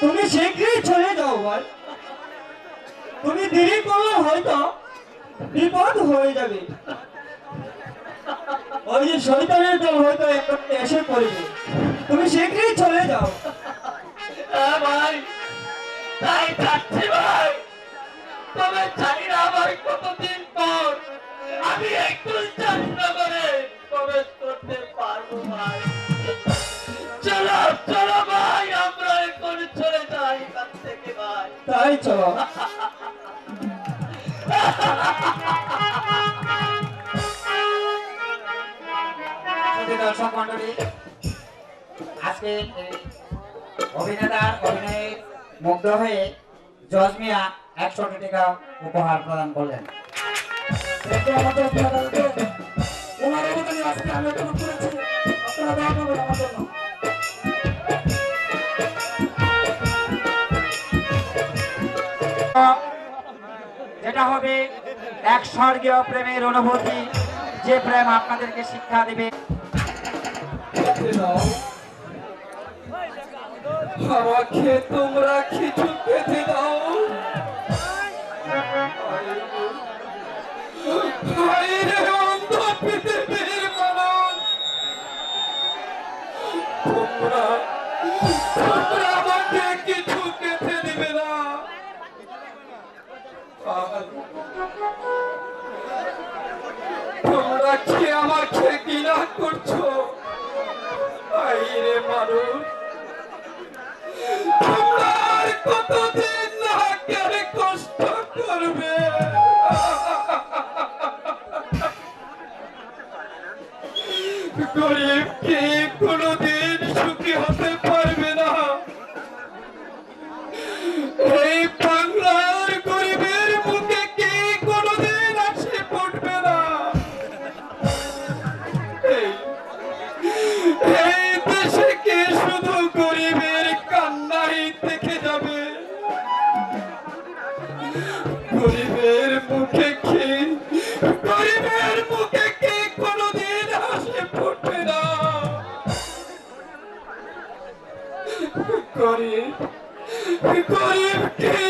তুমি শীঘ্রই চলে যাও, ভাই। তুমি দেরি করলে হয়তো বিপদ হয়ে যাবে। ওই যে শৈতানের দল হয়তো এসে পড়বে তুমি শীঘ্রই চলে যাও। ভাই তাই যাচ্ছি ভাই। তবে জানি না ভাই কতদিন পর আমি কুলচন্দ্রনগরে প্রবেশ করতে পারব ভাই। চলো চলো ভাই আমরা এখন চলে যাই এখান থেকে ভাই। তাই চলো। আজকে অভিনেতার অভিনয়ে মুগ্ধ হয়ে জজ মিয়া একশো টাকা উপহার প্রদান করলেন। যেটা হবে এক স্বর্গীয় প্রেমের অনুভূতি, যে প্রেম আপনাদেরকে শিক্ষা দিবে। আমাকে তোমরা কিছু খেতে দাও। তোমরা তোমরা আমাকে কিছু খেতে দিবে না। তোমরা কি আমাকে ঘৃণা করছ? আইরে মানুষ কতদিন না করে কষ্ট করবে? গরিব কি কোনোদিন গরিবের মুখে কি? গরিবের মুখে কি কোনদিন হাসি ফুটবে না? গরিব গরিব কি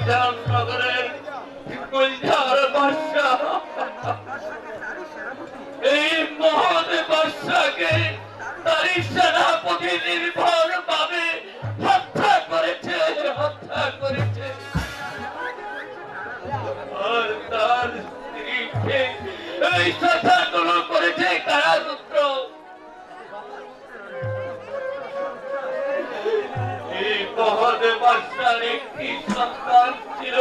গুলজার নগরের এই মহৎ বাদশাকে তারই সেনাপতি নির্ভর ভাবে হত্যা করেছে হত্যা করেছে। আর তার স্ত্রীকে এই শাসনগুলো করেছে কারারুদ্র বাদশার একটি সন্তান ছিল।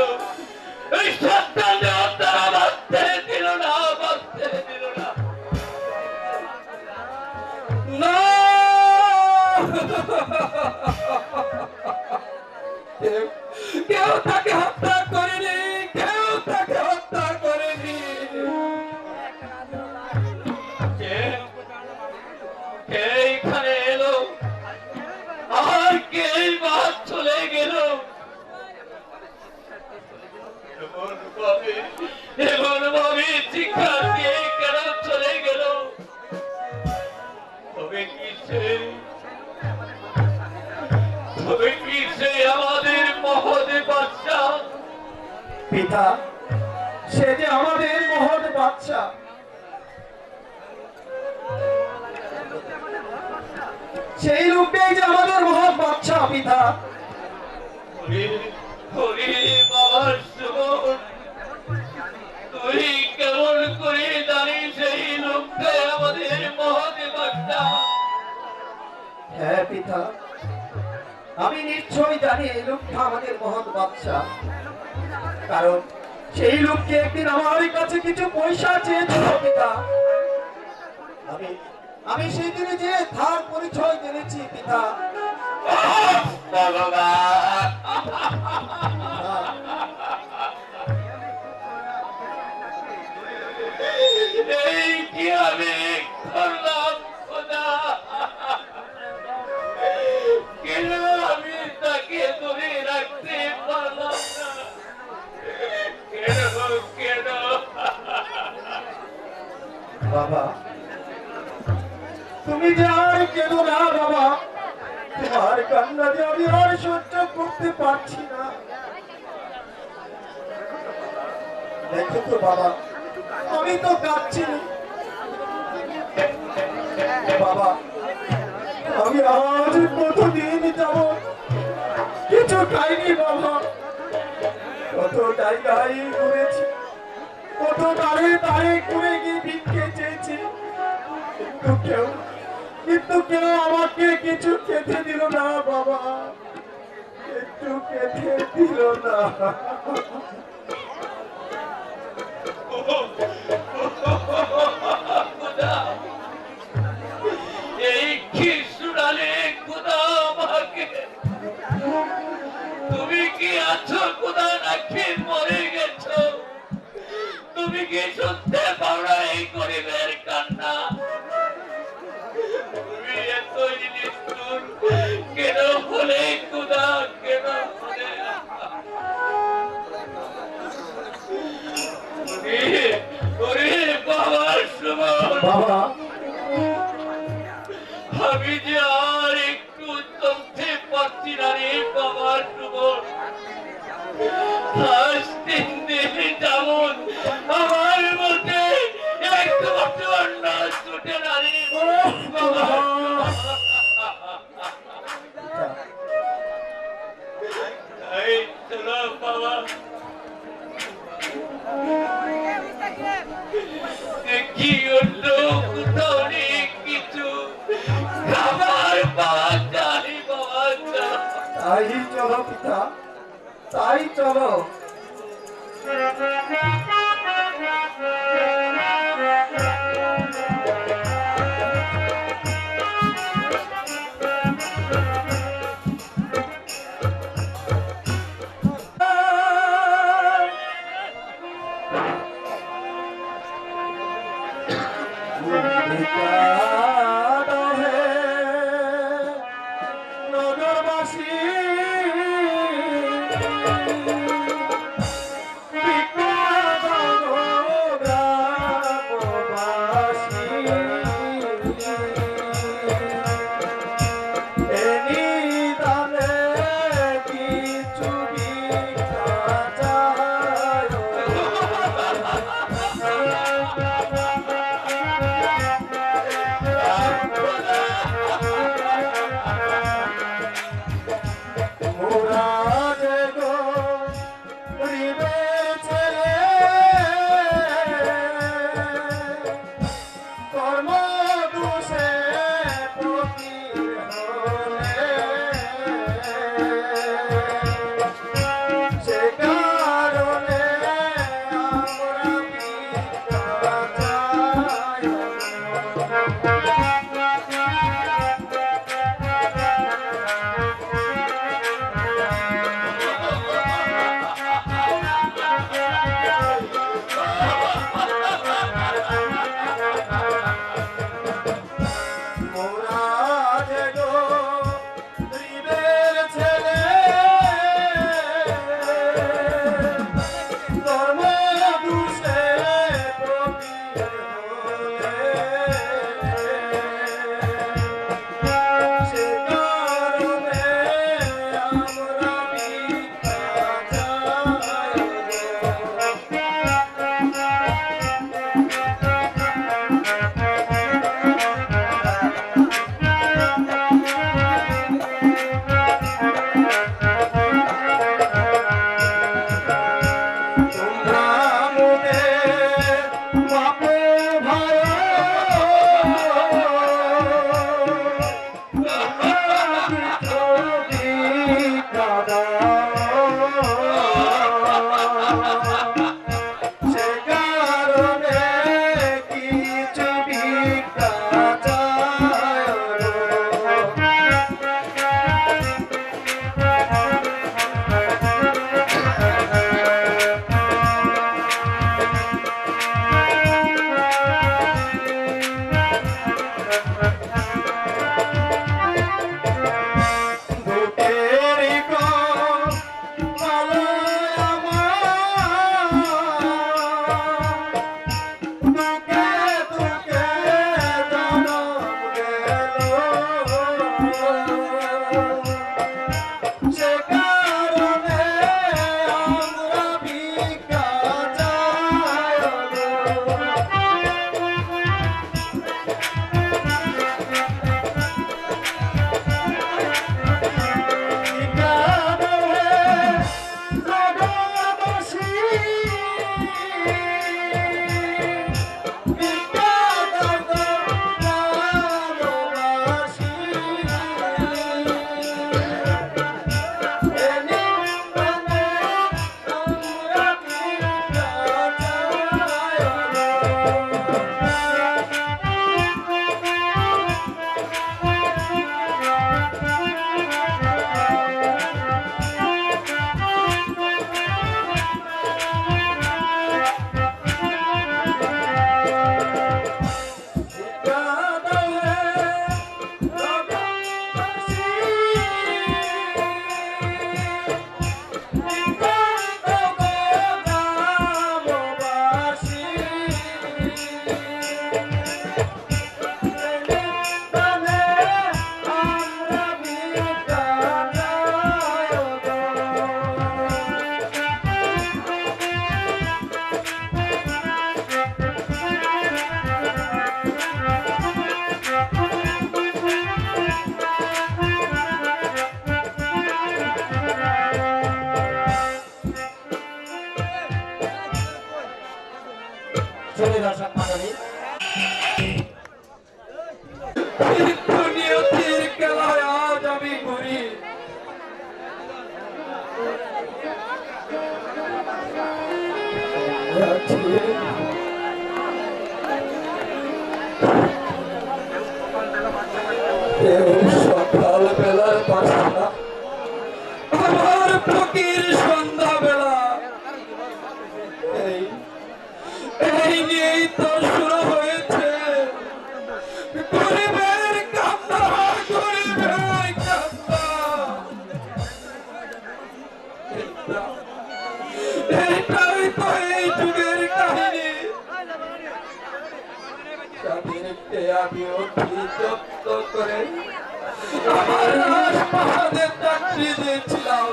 এই সন্তান তারা বাঁচতে দিল না বাঁচতে দিল না। না! আমাদের মহৎ বাচ্চা। পিতা সে যে আমাদের মহৎ বাচ্চা। সেই লোকটাই যে আমাদের মহৎ বাচ্চা পিতা। ওরে ওরে হ্যাঁ পিতা। আমি নিশ্চয় জানি এই লোকটা আমাদের মহান বাচ্চা কারণ সেই লোককে একদিন আমার কাছে কিছু পয়সা চেয়েছিল, পিতা। আমি আমি সেই দিনে যে ধার পরিচয় জেনেছি পিতা। ভগবান! কিন্তু কেউ কিন্তু কেউ আমাকে কিছু খেতে দিল না, বাবা। একটু খেতে দিল না। এই আমাকে। তুমি কি আছো খোদা নাকি মরে গেছো? তুমি কি শুনতে পাও এই গরিবের কান্না? তুমি এত কেন হলে খোদা কেন হলে বাবা। আমি যে আর একটু চলতে পারছি না রে বাবার সুমন। Thank you. দেখতে আমি অভিযুক্ত করে আমার রাজপাহাদের চাকরি দিয়েছিলাম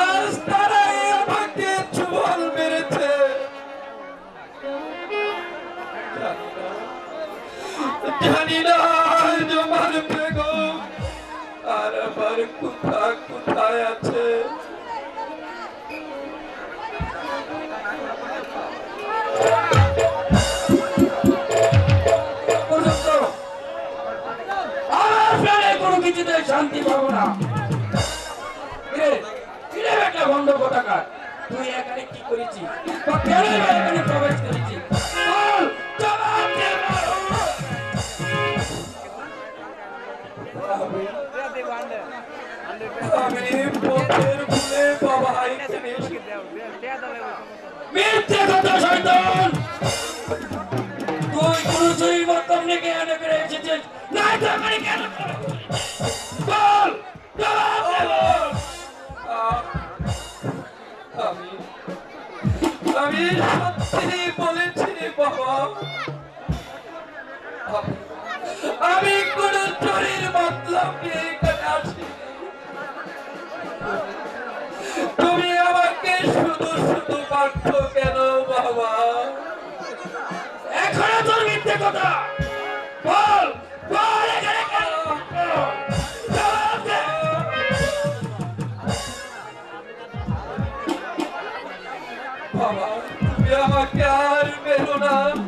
আজ তারাই আমাকে চুবল মেরেছে। জানি না আমার আর আমার কোথা কোথায় আছে। কিছুতে শান্তি পাবো না। একটা বন্ধ পতাকা তুই এখানে কি করেছিস? কেন প্রবেশ করেছিস जहाँ प्यार में रुना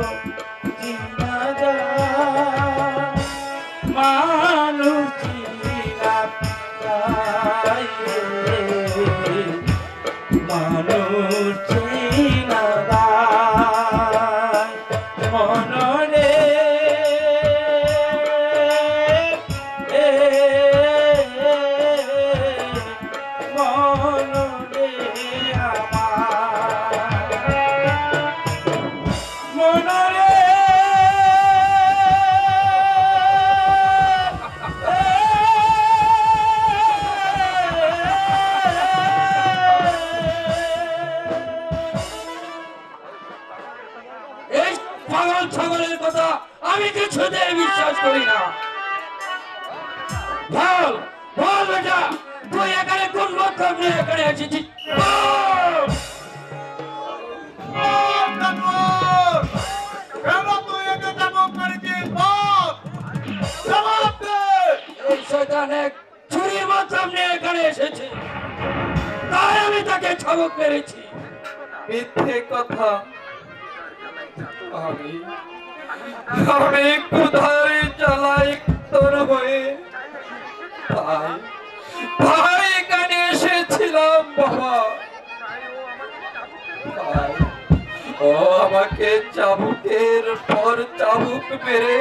Oh. এখানে এসেছে। তাই আমি তাকে ছাবক মেরেছি। মিথ্যে কথা। আমি আমি কোথায় চালাই তোর হয়ে ভাই ভাই, এখানে এসেছিলাম বাবা। ও আমাকে চাবুকের পর চাবুক মেরে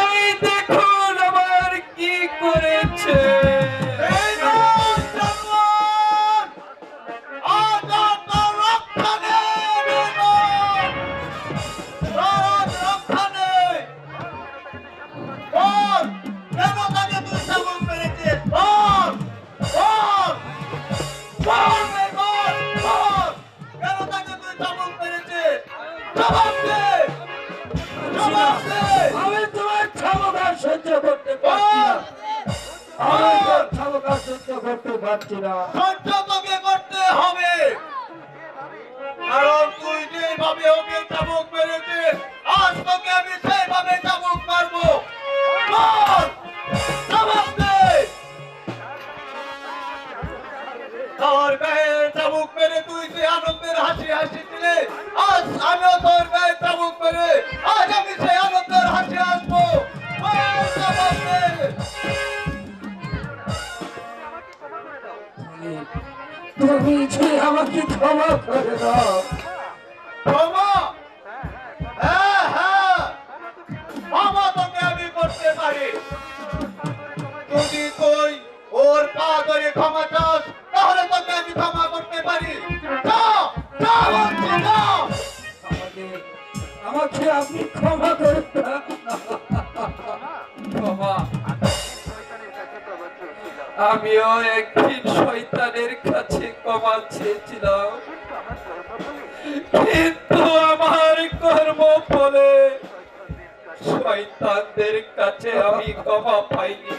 এই দেখুন আমার কি করেছে। তুমি যে আমাকে ক্ষমা করে দাও। ক্ষমা? হ্যাঁ হ্যাঁ। ক্ষমা তোকে আমি করতে পারি। যদি তুই ওর পা ধরে ক্ষমা চাস তাহলে তোকে আমি ক্ষমা করতে পারি। আমাকে আপনি ক্ষমা করে আমিও একদিন শৈতানের কাছে ক্ষমা চেয়েছিলাম। কিন্তু আমার কর্ম ফলে শৈতানদের কাছে আমি ক্ষমা পাইনি।